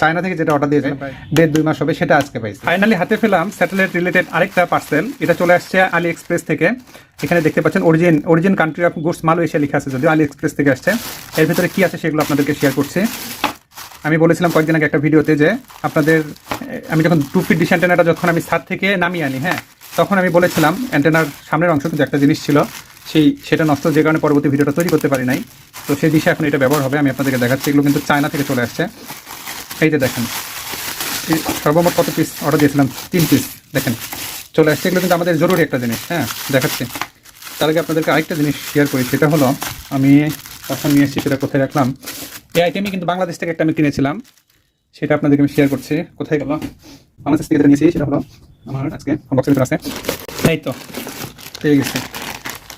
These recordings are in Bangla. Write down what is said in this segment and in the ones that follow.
চায়না থেকে যেটা অর্ডার দিয়েছিলাম দেড় দুই মাস হবে সেটা আজকে পাইছি। ফাইনালি হাতে পেলাম স্যাটেলাইট রিলেটেড আরেকটা পার্সেল এটা চলে আসছে আলি এক্সপ্রেস থেকে। এখানে দেখতে পাচ্ছেন origin origin country of goods Malaysia লেখা আছে যদিও আলি এক্সপ্রেস থেকে আসছে। এর ভিতরে কি আছে সেগুলো আপনাদেরকে শেয়ার করছি। আমি বলেছিলাম কয়েকদিন আগে একটা ভিডিওতে যে আপনাদের আমি যখন টু ফিট ডিশ অ্যান্টেনাটা যখন আমি ছাদ থেকে নামিয়ে আনি হ্যাঁ তখন আমি বলেছিলাম অ্যান্টেনার সামনের অংশ কিন্তু একটা জিনিস ছিল সেই সেটা নষ্ট যে কারণে পরবর্তী ভিডিওটা তৈরি করতে পারি নাই। তো সেই দিশে এখন এটা ব্যবহার হবে আমি আপনাদেরকে দেখাচ্ছি। এগুলো কিন্তু চায়না থেকে চলে আসছে। এই যে দেখেন সর্বমোট কত পিস অর্ডার দিয়েছিলাম? তিন পিস দেখেন, চলে আসছে, এগুলো কিন্তু আমাদের জরুরি একটা জিনিস হ্যাঁ দেখাচ্ছি। তার আগে আপনাদেরকে আরেকটা জিনিস শেয়ার করি, সেটা হলো, আমি কখন নিয়ে এসেছি, সেটা কোথায় রাখলাম? এই আইটেমই কিন্তু বাংলাদেশ থেকে একটা আমি কিনেছিলাম, সেটা আপনাদেরকে আমি শেয়ার করছি, কোথায় গেল? বাংলাদেশ থেকে নিয়েছি, সেটা হলো আমার আজকে বক্সের ভিতরে আছে। এই তো, পেয়ে গেছে।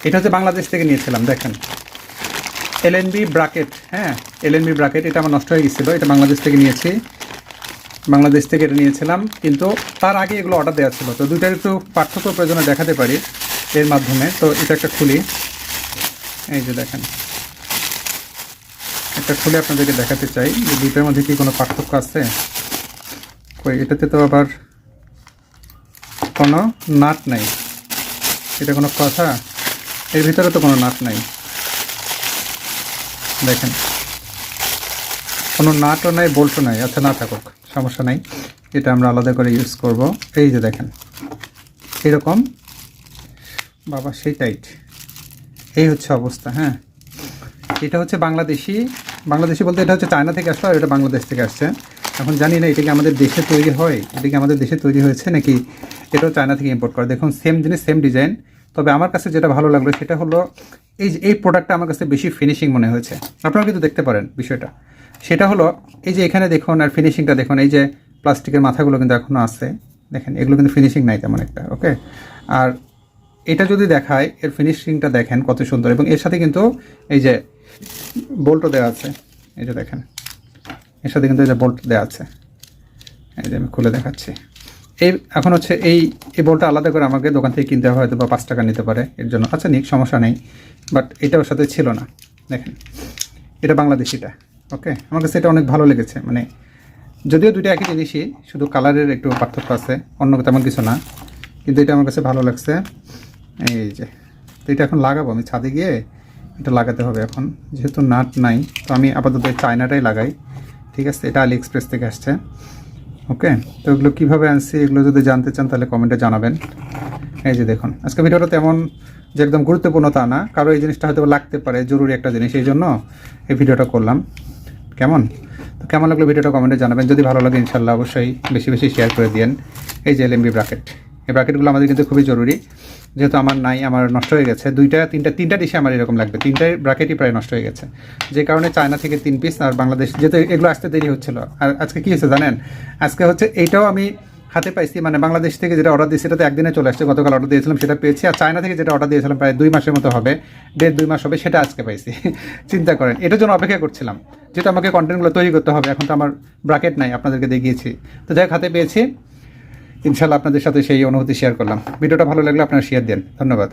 এটা হচ্ছে বাংলাদেশ থেকে নিয়েছিলাম, দেখেন। এলএনবি ব্রাকেট হ্যাঁ এলএনবি ব্রাকেট এটা আমার নষ্ট হয়ে গেছিল, এটা বাংলাদেশ থেকে নিয়েছি। বাংলাদেশ থেকে এটা নিয়েছিলাম, কিন্তু তার আগে এগুলো অর্ডার দেওয়া ছিল। তো দুইটার একটু পার্থক্য প্রয়োজনে দেখাতে পারি এর মাধ্যমে। তো এটা একটা খুলি। এই যে দেখেন। একটা খুলে আপনাদেরকে দেখাতে চাই, যে দুইটার মধ্যে কি কোনো পার্থক্য আছে? কই, এটাতে তো আবার কোনো নাট নাই। এটা কোনো কথা? এর ভিতরে তো কোনো নাট নাই। দেখেন। কোনো নাটও নাই বল্টও নাই আচ্ছা না থাকুক, সমস্যা নাই। এটা আমরা আলাদা করে ইউজ করব। এই যে দেখেন এরকম বাবা, সেই টাইট এই হচ্ছে অবস্থা হ্যাঁ। এটা হচ্ছে বাংলাদেশি বাংলাদেশি বলতে এটা হচ্ছে চায়না থেকে আসলো আর এটা বাংলাদেশ থেকে আসছে। এখন জানি না, এটা কি আমাদের দেশে তৈরি হয়? এটা কি আমাদের দেশে তৈরি হয়েছে নাকি এটাও চায়না থেকে ইম্পোর্ট করে। দেখুন সেম জিনিস সেম ডিজাইন তবে আমার কাছে যেটা ভালো লাগল সেটা হলো এই যে, এই প্রোডাক্টটা আমার কাছে বেশি ফিনিশিং মনে হয়েছে। আপনারা কিন্তু দেখতে পারেন বিষয়টা। সেটা হলো, এই যে এখানে দেখুন আর ফিনিশিংটা দেখুন, এই যে প্লাস্টিকের মাথাগুলো কিন্তু এখনও আছে। দেখেন, এগুলো কিন্তু ফিনিশিং নাই তেমন একটা ওকে আর এটা যদি দেখায়, এর ফিনিশিংটা দেখেন কত সুন্দর। এবং এর সাথে কিন্তু এই যে বোল্টও দেওয়া আছে। এই যে দেখেন, এর সাথে কিন্তু এই যে বোল্ট দেওয়া আছে। এই যে আমি খুলে দেখাচ্ছি। এই এখন হচ্ছে এই এই বোল্টটা আলাদা করে আমাকে দোকান থেকে কিনতে হয় হয়তো বা পাঁচ টাকা নিতে পারে। এর জন্য আচ্ছা নিক, সমস্যা নেই। বাট এটা ওর সাথে ছিল না। দেখেন, এটা বাংলাদেশিটা, ওকে? আমার কাছে এটা অনেক ভালো লেগেছে। মানে যদিও দুটো একই জিনিসই, শুধু কালারের একটু পার্থক্য আছে, অন্য তেমন কিছু না। কিন্তু এটা আমার কাছে ভালো লাগছে। এই যে, তো এটা এখন লাগাবো আমি ছাদে গিয়ে। এটা লাগাতে হবে এখন। যেহেতু নাট নাই, তো আমি আপাতত চায়নাটাই লাগাই। ঠিক আছে, এটা আলি এক্সপ্রেস থেকে আসছে। ওকে? তো এগুলো কীভাবে আনছি, এগুলো যদি জানতে চান তাহলে কমেন্টে জানাবেন। এই যে দেখুন, আজকে ভিডিওটা তেমন যে একদম গুরুত্বপূর্ণ তা না, কারও এই জিনিসটা হয়তো লাগতে পারে, জরুরি একটা জিনিস, এই জন্য এই ভিডিওটা করলাম। কেমন? তো কেমন লাগল ভিডিওটা কমেন্টে জানাবেন, যদি ভালো লাগে ইনশাল্লাহ অবশ্যই বেশি বেশি শেয়ার করে দিন এই যে এলএমবি ব্র্যাকেট এই ব্র্যাকেটগুলো আমাদের কিন্তু খুবই জরুরি। যেহেতু আমার নাই, আমার নষ্ট হয়ে গেছে। দুইটা, তিনটা তিনটা ডিশে আমার এরকম লাগবে। তিনটাই ব্র্যাকেটই প্রায় নষ্ট হয়ে গেছে। যে কারণে চায়না থেকে তিন পিস আর বাংলাদেশ, যেহেতু এগুলো আসতে দেরি হচ্ছিল। আর আজকে কী হয়েছে জানেন? আজকে হচ্ছে এইটাও আমি হাতে পাইছি। মানে বাংলাদেশ থেকে যেটা অর্ডার দিয়েছি সেটা তো একদিনে চলে আসছে। গতকাল অর্ডার দিয়েছিলাম, সেটা পেয়েছি। আর চায়না থেকে যেটা অর্ডার দিয়েছিলাম, প্রায় দুই মাসের মতো হবে। দেড়, দুই মাস হবে, সেটা আজকে পাইছি। চিন্তা করেন, এটার জন্য অপেক্ষা করছিলাম। যেহেতু আমাকে কন্টেন্টগুলো তৈরি করতে হবে, এখন তো আমার ব্র্যাকেট নাই, আপনাদেরকে দেখিয়েছি। তো যাই হাতে পেয়েছি। ইনশাল্লাহ আপনাদের সাথে সেই অনুভূতি শেয়ার করলাম। ভিডিওটা ভালো লাগলে আপনারা শেয়ার দেন। ধন্যবাদ।